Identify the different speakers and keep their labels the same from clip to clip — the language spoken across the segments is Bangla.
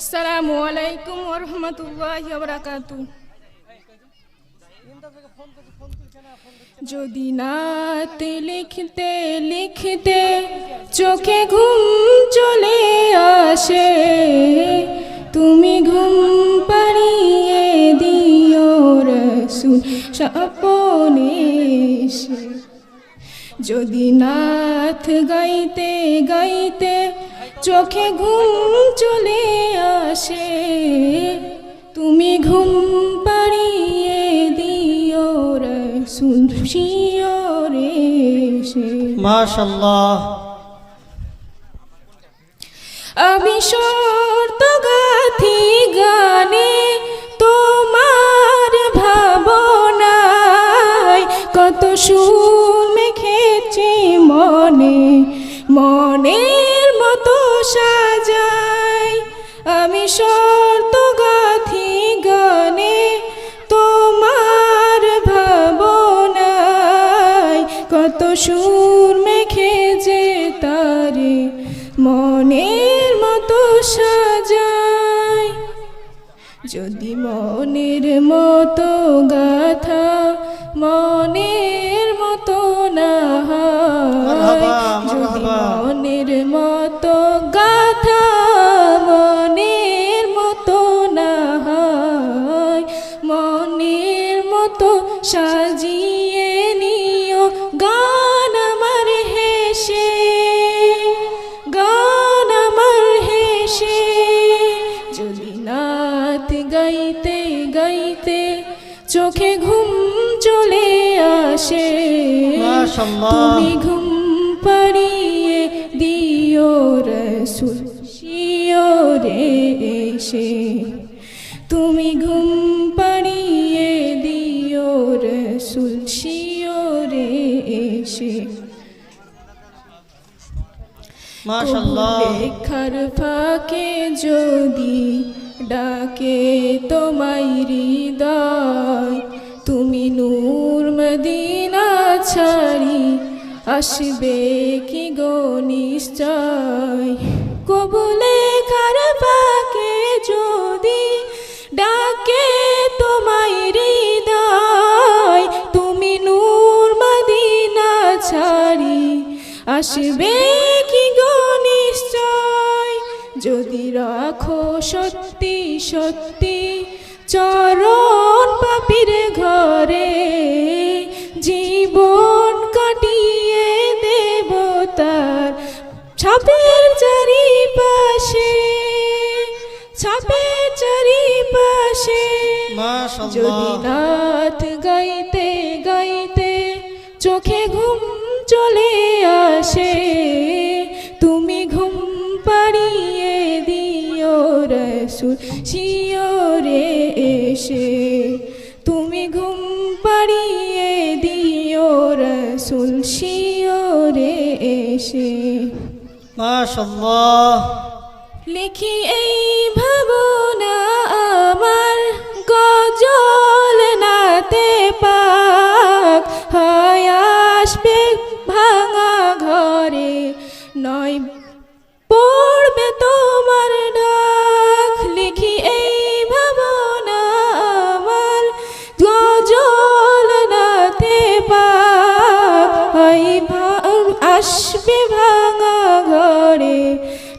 Speaker 1: আসসালামু আলাইকুম ওরহমতুল্লাহ বারাকাতু যদি নাতে লিখতে লিখতে চোখে ঘুম চলে আসে, তুমি ঘুম পাড়িয়ে দিও রসুল স্বপনে এসে। যদি নাথ গাইতে গাইতে চোখে ঘুম চলে আসে। তুমি ঘুম পাড়িয়ে দিও রে শুনছিও সে।
Speaker 2: মাশাল্লাহ।
Speaker 1: আমি শর্ত সুর মেখে যে তারে মনের মতো সাজায়। যদি মনের মতো গাথা মনের মতো না যদি মনের মতো গাথা মনের মতো না মনের মতো সাজিয়ে চোখে ঘুম চলে আসে। তুমি ঘুম পাড়িয়ে দিও রসুল শিওরে এসে। তুমি ঘুম পাড়িয়ে দিও রসুল শিওরে এসে।
Speaker 2: মাশাল্লাহ
Speaker 1: লেখার ফাঁকে যদি ডাকে তোমায় হৃদয় আসবে কি গো নিশ্চয়? কবুলে খার ফাঁকে যদি ডাকে তোমায় হৃদয়, তুমি নূর মদিনা ছাড়ি। আসবে কি গো নিশ্চয়? যদি রাখো সত্যি সত্যি চরণ ছাপের চারিপাশে ছাপের চারিপাশে যদি নাথ গাইতে গাইতে চোখে ঘুম চলে আসে তুমি ঘুম পাড়িয়ে দিও রসুল শিওরে এসে। তুমি ঘুম পাড়িয়ে দিও রসুল শিওরে এসে।
Speaker 2: মাশাল্লাহ
Speaker 1: লিখি এই ভাবনা আসবে ভাঙা ঘরে,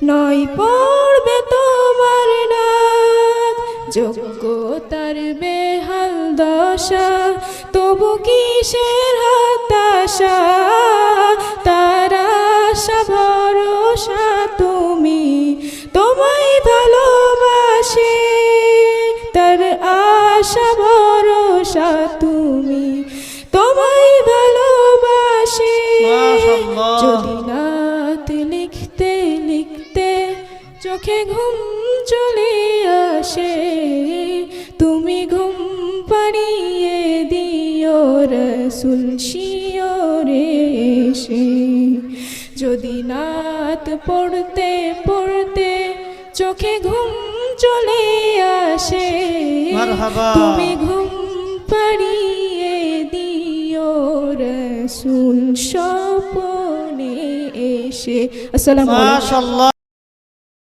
Speaker 1: নয় পড়বে তোমার ডাক যোগ্যতার বেহাল দশা, তবু কিসের হতাশা? তারা ভরসা তুমি তোমায় ভালোবাসে। তার আশা, ভরসা তুমি তোমায় চোখে ঘুম চলে আসে তুমি ঘুম পাড়িয়ে দিও রসুল শিওরে এসে। যদি নাত পড়তে পড়তে চোখে ঘুম চলে আসে তুমি ঘুম পাড়িয়ে দিও রসুল স্বপনে এসে। আসসালামু আলাইকুম।